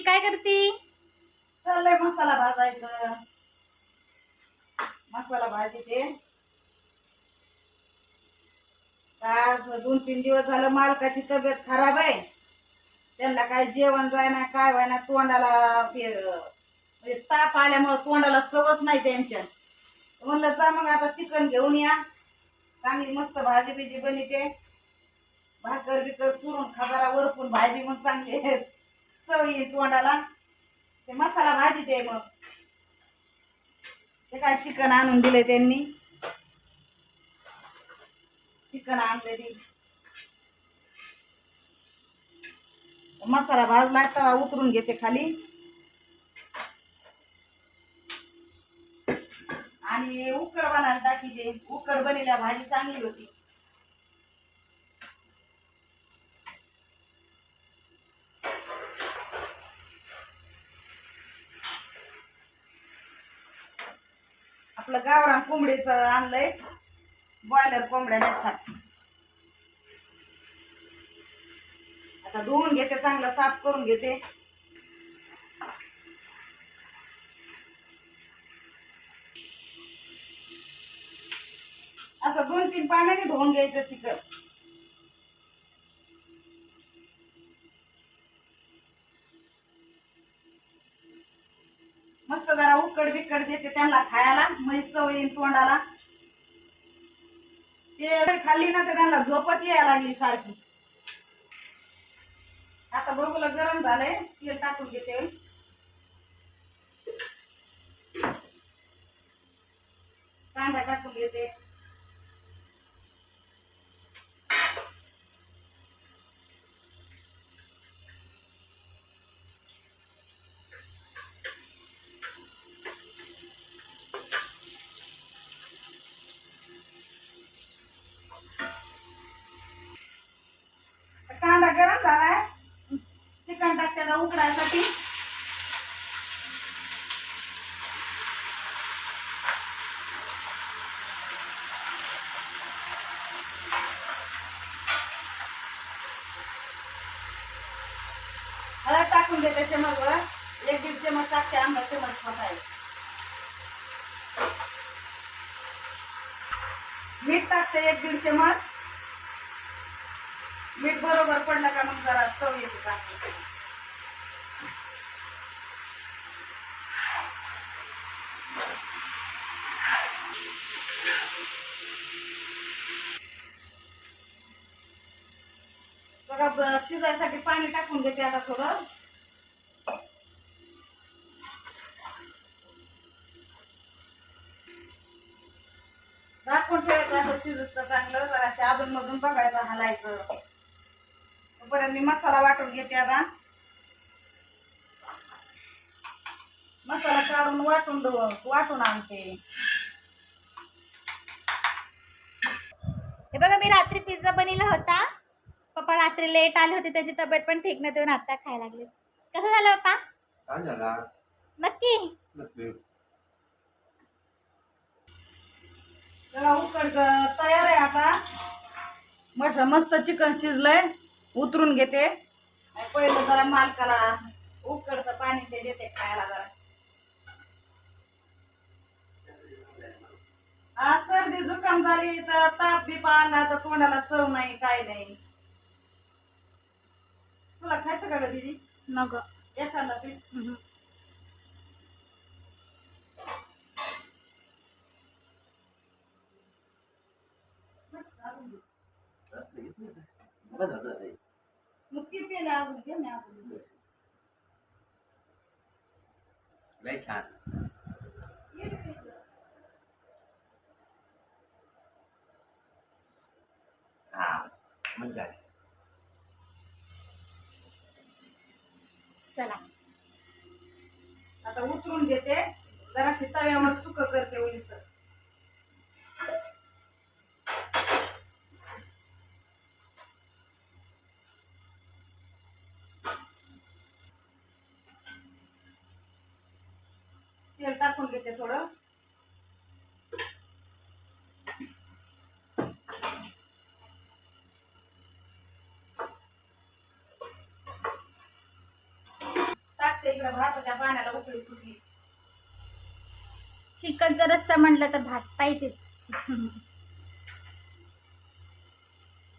ती काय करते? चाललंय मसाला भाजायचं. मसाला भाजीते आज दोन तीन दिवस झालं मालकाची तब्येत खराब आहे. त्यांना काय जेवण जाय ना काय व्हाय ना तोंडाला ते म्हणजे ताप आल्यामुळं तोंडाला चवच नाही त्यांच्या. म्हणलं जा मग आता चिकन घेऊन या. चांगली मस्त भाजी बिजी बनिते भाकर बिकर चुरून खजारा वरपून भाजी मग चांगली चव येईल तोंडाला. ते मसाला भाजी ते मग. ते काय चिकन आणून दिले त्यांनी. चिकन आणलं मसाला भाजला तवा उतरून घेते खाली. आणि उकड बनायला टाकी दे. उकड बनलेल्या भाजी चांगली होती. आपलं गावरान कोंबडीचं आणलंय. बॉयलर कोंबड्या नाही खात आता धुवून घेते चांगलं साफ करून घेते. असं दोन तीन पाण्याने धुवून घ्यायचं चिकन. मस्त जरा उकड बिकड देते त्यांना खायला. म्हणजे चव येईल तोंडाला. ते खाल्ली ना तर त्यांना झोपच यायला लागली सारखी. आता बघूला गरम झालंय तेल टाकून घेते. कांदा टाकून घेते. टाकते हळद टाकून देते चमचवर एक दीड चमच टाकते आंबा चमच आहे. मीठ टाकते एक दीड चमच. मीठ बरोबर पडलं का मग जरा चव येते टाकते बघा ब- शिजायसाठी पाणी टाकून घेते आता थोडं. झाकून ठेवायचं असं शिजत चांगलं जराशे अधून मधून बघायचं हलायचं. तोपर्यंत मी मसाला वाटून घेते आता. मसाला काढून वाटून वाटून आणते. हे बघा मी रात्री पिझ्झा बनवला होता. पप्पा रात्री लेट आले होते त्याची तब्येत पण ठीक नव्हती म्हणून आता खायला लागले. कसं झालं पप्पा? झाला. नक्की? नक्की. त्याला उकड तयार आहे आता. मस्त मस्त चिकन शिजलंय. उतरून घेते. आणि पहिलं जरा मालकाला उकडचं पाणी ते देते खायला जरा. हा सर्दी जुकाम झाली तर ताप बीप आला तर तोंडाला चव नाही काय नाही. तुला खायचं का ग दीदी? नको एखादा पीस. मग ती पेला अजून घे. ना अजून लय छान. हा मजा चला. आता उतरून घेते. जराशी तव्यावर सुख करते ओलीस इकडे भाताच्या पाण्याला उकळी फुटली. चिकनचा रस्सा म्हटलं तर भात पाहिजेच.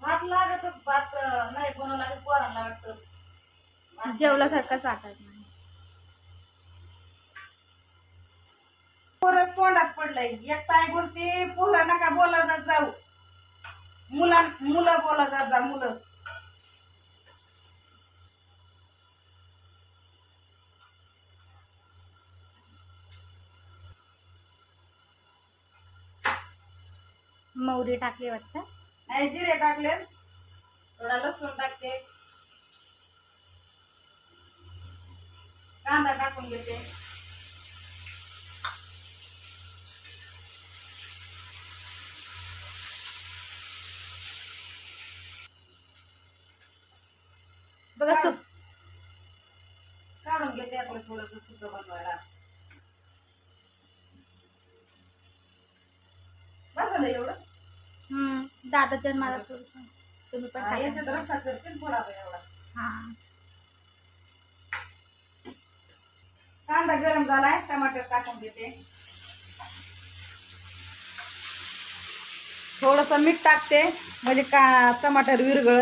भात लागतच भात नाही बनवला की पोरांना वाटतं. भात जेवल्यासारखंच वाटत नाही. पोरं तोंडात पडलंय. एक ताई बोलते पोरं नका बोला जात जाऊ. मुला मुलं बोला जात जा मुलं. मौरी टाकली वाटतं. नाही जिरे टाकले. थोडा लसूण टाकते. कांदा टाकून घेते. बघा सुक काढून घेते आपलं थोडस सुकं बनवायला. बस झालं एवढं? दादाच्या मला. तुम्ही पण हा, हा. कांदा गरम झालाय टमाटर टाकून घेते थोडस मीठ टाकते म्हणजे का टमाटर विरगळ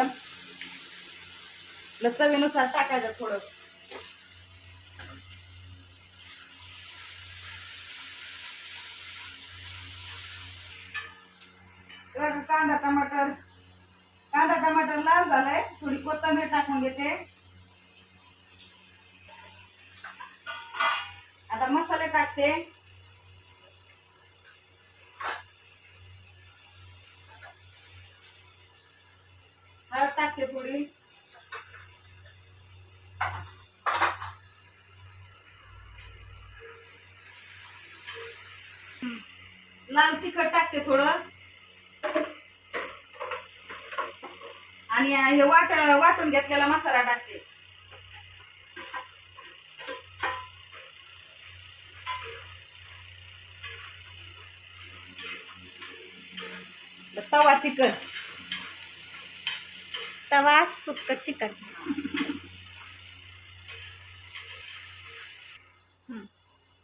चवीनुसार टाकायचं थोडं तर कांदा टमाटर. कांदा टमाटर लाल झालाय. थोडी कोथिंबीर टाकून घेते. आता मसाले टाकते. हळद टाकते थोडी. लाल तिखट टाकते थोडं. आणि हे वाट वाटून घेतलेला मसाला टाकते. तवा चिकन. तवा सुक चिकन.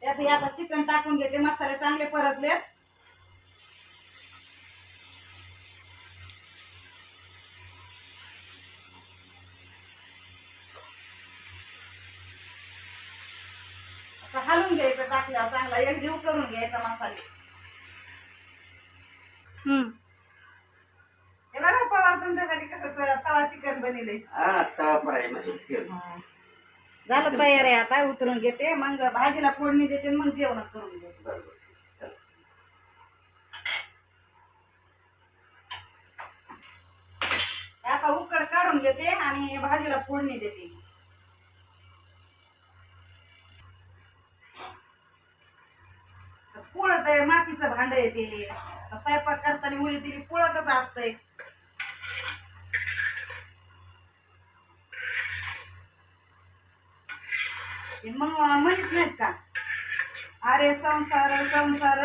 त्यात हे आता चिकन टाकून घेते मसाले चांगले परतलेत आता हलवून घ्यायचं टाकल्यावर चांगला एक जीव करून घ्यायचा मसाले. हम्म. हे बघा पवार तुमच्यासाठी कसं तवा चिकन बनले हा झालं तयार आहे आता उतरून घेते मग भाजीला फोडणी देते मग जेवण करून घेते. आता उकड काढून घेते आणि भाजीला फोडणी देते. मातीचं ते. स्वयंपाक करताना मुली तिने पुळतच असतंय. मग म्हणत नाहीत का? अरे संसार संसार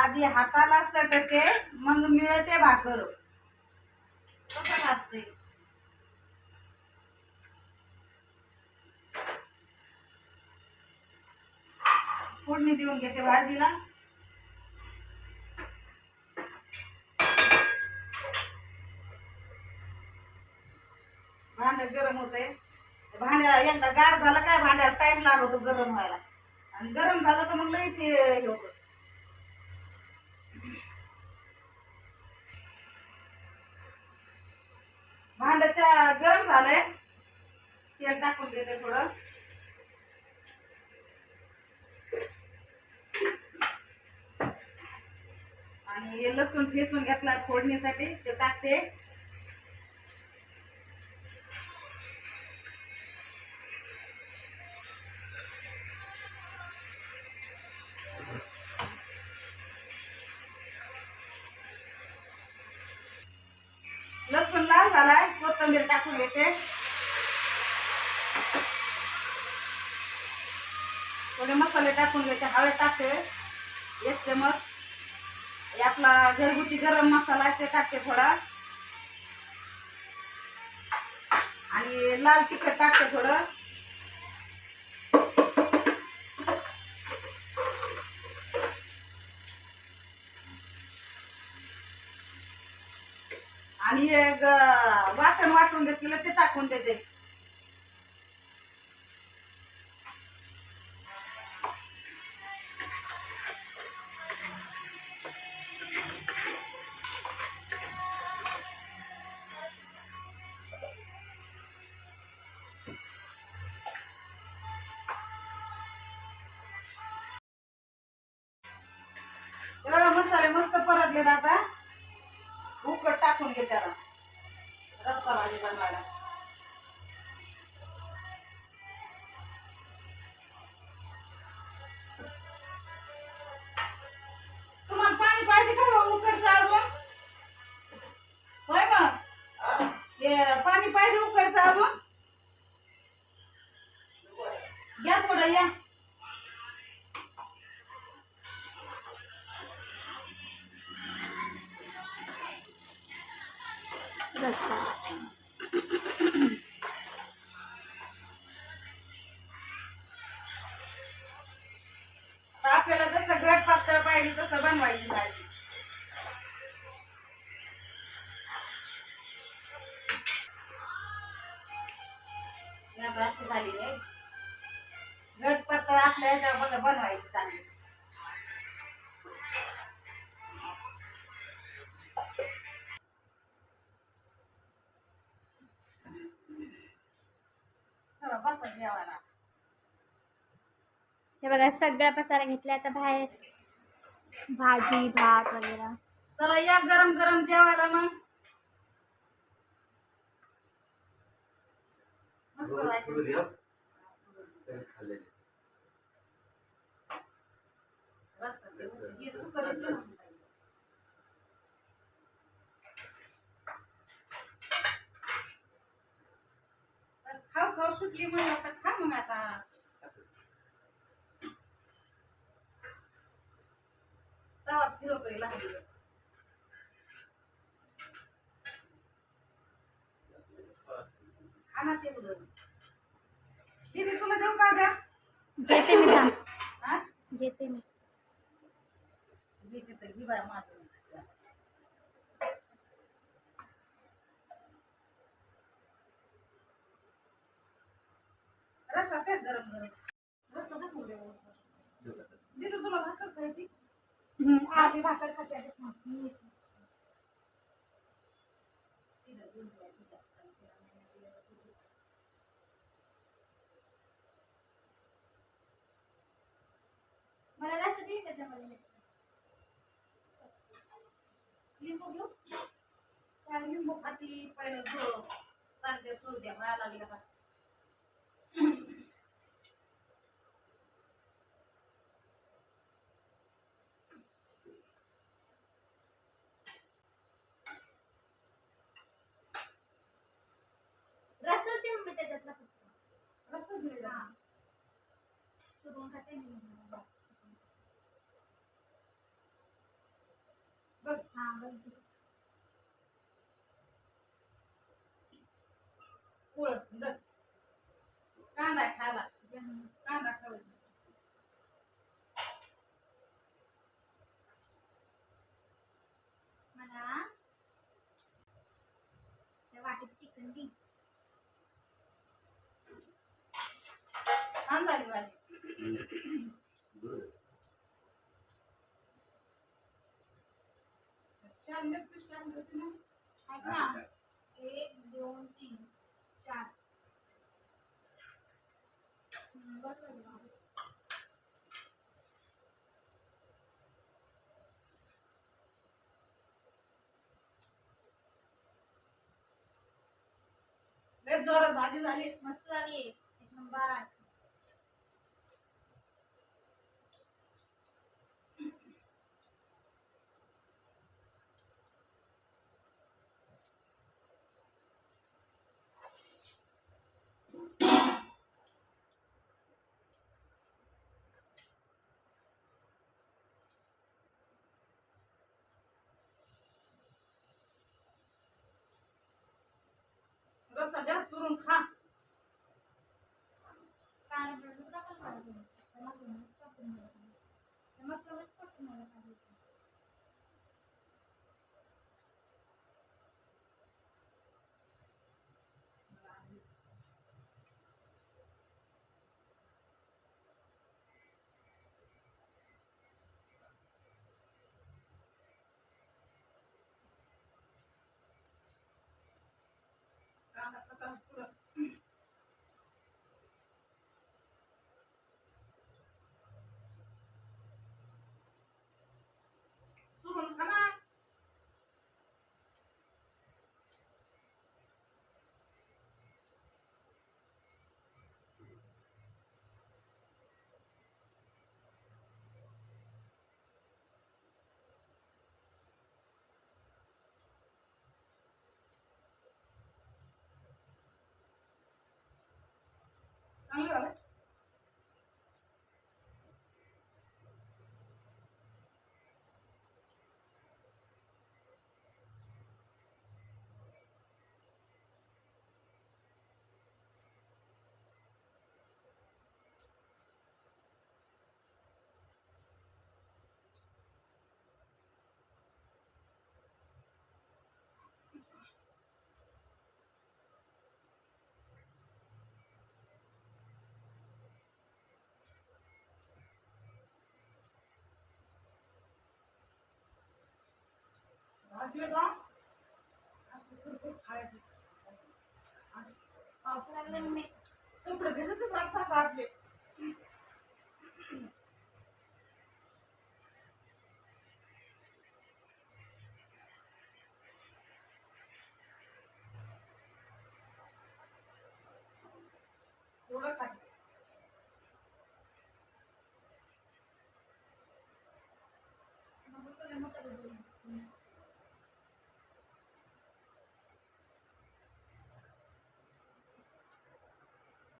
आधी हाताला चटके मग मिळते भाकर. कसं असते फोडणी देऊन घेते भाजीला. भांड गरम होतंय. भांड्याला एकदा गार झालं काय भांड्याला टाइम लागतो गरम व्हायला. आणि गरम झालं तर मग लईच हे होतं. भांड्याच्या गरम झालंय. तेल टाकून घेते थोडं. आणि हे लसूण ठेसून घेतला फोडणीसाठी ते टाकते. टाकते थोडे मसाले टाकून घ्यायचे. हळद टाकते. एक चमच. आपला घरगुती गरम मसाला ते टाकते थोडा. आणि लाल तिखट टाकते थोडं. आणि हे टाकून वाटण वाटून घेतलेलं ते टाकून देते. बघा मसाले मस्त परतलेत आता. उकड टाकून घे त्याला. पाहिजे तसं बनवायची भाजी. अशी झाली आहे घट आपल्या बनवायची चांगली. जेवायला. हे बघा सगळा पसारा घेतला आता बाहेर भाजी भात वगैरे. चला या गरम गरम जेवायला मग. मस्त व्हायचं. हे खाऊ खाऊ सुटली म्हणून आता खा मग आता. तवा फिरवतोय लहान खा ना ते उडून. दीदी तुला देऊ का ग घेते मी थांब हा घेते मी घेते तर घे बाय माझं रस्सा काय गरम गरम रस्सा टाकून दे रस्सा. देऊ का तसं? दीदी तुला भाकर खायची हम्म, आधी भाकर खाते आधी भाकर. मला रस्सा दे त्याच्यामध्ये लिंबू घेऊ त्या लिंबू खाती पहिलं जो सांगते सुरू द्या व्हायला लागली का रस्सा दे मम्मी त्याच्यातला फक्त रस्सा दिले हा. सुकवून खाते मी बघ हा बघ. कुळत दर कांदा खाला कांदा खाऊ मला त्या वाटेत चिकन दे. छान झाली भाजी दूध. चार मिनिट पीस टाकून द्यायची ना ऐक ना एक दोन तीन चार हम्म, बस झालं. लय जोरात भाजी झाली मस्त झाली एक नंबर Gracias. कपडे भिजतच वाटतात आपले